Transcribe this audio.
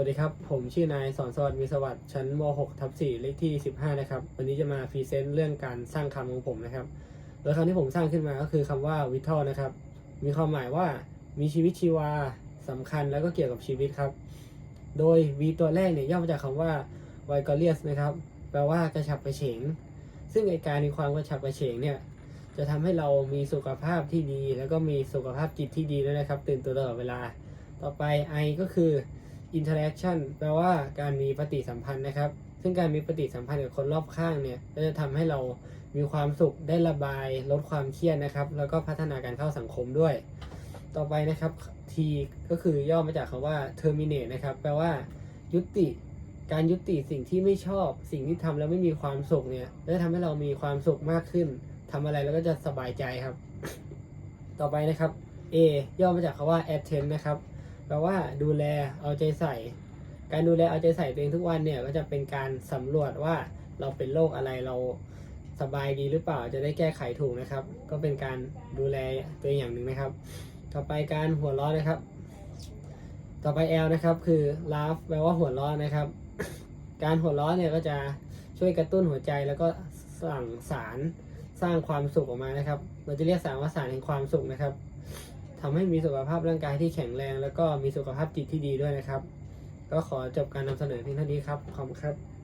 วัสดีครับ ผมชื่อนายสอนสวัสดิ์มีสวัสดิ์ชั้นม .6 ทับ4เลขที่ 15 นะครับ วันนี้จะมาพรีเซนต์เรื่องการสร้างคำของผมนะครับ โดยคำที่ผมสร้างขึ้นมาก็คือคำว่า vital นะครับ มีความหมายว่ามีชีวิตชีวาสำคัญแล้วก็เกี่ยวกับชีวิตครับ โดย v ตัวแรกเนี่ยย่อมาจากคำว่า vigorious นะครับ แปลว่ากระฉับกระเฉง ซึ่งไอการมีความกระฉับกระเฉงเนี่ย จะทำให้เรามีสุขภาพที่ดี แล้วก็มีสุขภาพจิตที่ดีด้วยนะครับ ตื่นตัวตลอดเวลา ต่อไป I ก็คือ interaction แปลว่าการมีปฏิสัมพันธ์นะครับ ซึ่งการมีปฏิสัมพันธ์กับคนรอบข้างเนี่ยก็จะทำให้เรามีความสุขได้ระบาย ลดความเครียดนะครับ แล้วก็พัฒนาการเข้าสังคมด้วย ต่อไปนะครับ T ก็คือย่อมาจากคำว่า terminate นะครับ แปลว่า ยุติ การยุติสิ่งที่ไม่ชอบ สิ่งที่ทำแล้วไม่มีความสุขเนี่ยจะทำให้เรามีความสุขมากขึ้นทำอะไรแล้วก็จะสบายใจครับ ต่อไปนะครับ A ย่อมาจากคำว่า attend นะครับ แปลว่าดูแลเอาใจใส่ การดูแลเอาใจใส่ตัวเองทุกวันเนี่ยก็จะเป็นการสำรวจว่าเราเป็นโรคอะไรเราสบายดีหรือเปล่าจะได้แก้ไขถูกนะครับ ก็เป็นการดูแลตัวเองอย่างหนึ่งนะครับ ต่อไปการหัวเราะนะครับ ต่อไป L นะครับคือ laugh แปลว่าหัวเราะนะครับ การหัวเราะเนี่ยก็จะช่วยกระตุ้นหัวใจแล้วก็สั่งสารสร้างความสุขออกมานะครับ เราจะเรียกสารว่าสารแห่งความสุขนะครับ ทำให้มีสุขภาพร่างกายที่แข็งแรง แล้วก็มีสุขภาพจิตที่ดีด้วยนะครับ ก็ขอจบการนำเสนอเพียงเท่านี้ครับ ขอบคุณครับ